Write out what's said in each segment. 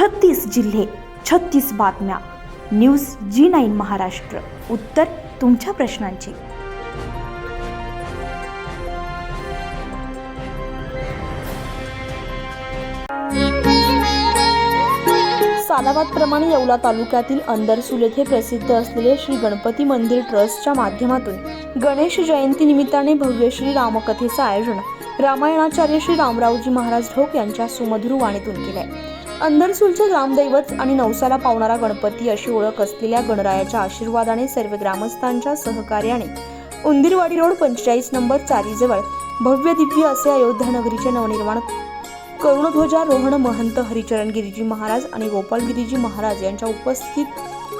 छत्तीस जिल्हे छत्तीस बातम्या. News G nine Maharashtra. उत्तर तुमच्या प्रश्नांची. सालाबादप्रमाणे येवला तालुक्यातील अंदरसूल येथे प्रसिद्ध असलेले श्री गणपती मंदिर ट्रस्टच्या माध्यमातून गणेश जयंती निमित्ताने भव्य श्री रामकथेचं आयोजन रामायणाचार्य श्री रामरावजी महाराज ढोक यांच्या सुमधुर वाणीतून केलंय. अंधरसूलचे ग्रामदैवत आणि नवसाला पावणारा गणपती अशी ओळख असलेल्या गणरायाच्या आशीर्वादाने सर्व ग्रामस्थांच्या सहकार्याने उंदीरवाडी रोड पंचेचाळीस नंबर चारीजवळ भव्य दिव्य असे अयोध्या नगरीचे नवनिर्माण करुणध्वजारोहण महंत हरिचरण गिरीजी महाराज आणि गोपाल गिरीजी महाराज यांच्या उपस्थित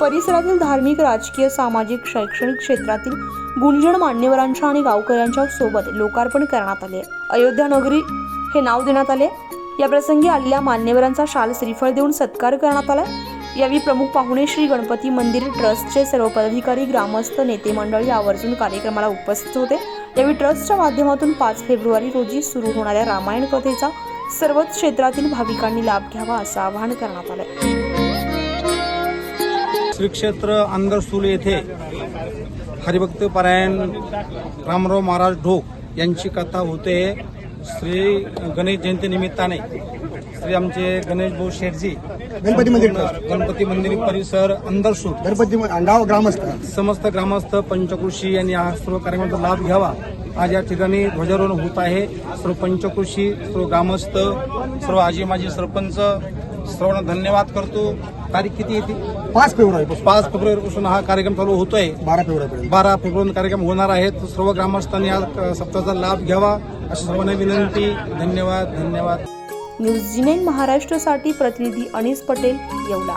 परिसरातील धार्मिक राजकीय सामाजिक शैक्षणिक क्षेत्रातील गुंजण मान्यवरांच्या आणि गावकऱ्यांच्या सोबत लोकार्पण करण्यात आले. अयोध्या नगरी हे नाव देण्यात आले. या प्रसंगी आलेल्या मान्यवरांचा शाल श्रीफळ देऊन सत्कार करण्यात आला. यावेळी प्रमुख पाहुणे श्री गणपती मंदिर ट्रस्टचे सर्व पदाधिकारी ग्रामस्थ नेते मंडळी आवर्जून कार्यक्रमाला उपस्थित होते. यावेळी ट्रस्टच्या माध्यमातून पाच फेब्रुवारी रोजी सुरू होणाऱ्या रामायण कथेचा सर्वच क्षेत्रातील भाविकांनी लाभ घ्यावा असं आवाहन करण्यात आलं श्री क्षेत्र अंगरसूल येथे हरिभक्त परायण रामराव महाराज ढोक यांची कथा होते. श्री गणेश जयंती निमित्ताने श्री आमचे गणेश भाऊ शेठजी गणपती मंदिर. गणपती मंदिर परिसर अंदरसूल गणपती गाव ग्रामस्थ. समस्त ग्रामस्थ पंचकृषी यांनी हा सर्व कार्यक्रमाचा लाभ घ्यावा. आज या ठिकाणी ध्वजारोहण होत आहे. सर्व पंचकृषी सर्व ग्रामस्थ सर्व आजी माजी सरपंच सर्वांना धन्यवाद करतो. तारीख किती येते पाच फेब्रुवारी पाच फेब्रुवारीपासून हा कार्यक्रम चालू होतोय. बारा फेब्रुवारीपर्यंत. बारा फेब्रुवारी कार्यक्रम होणार आहेत. सर्व ग्रामस्थांनी या सप्ताहाचा लाभ घ्यावा. अशी सर्वांना विनंती. धन्यवाद धन्यवाद. न्यूज जिनेन महाराष्ट्रासाठी प्रतिनिधी अनिस पटेल येवला.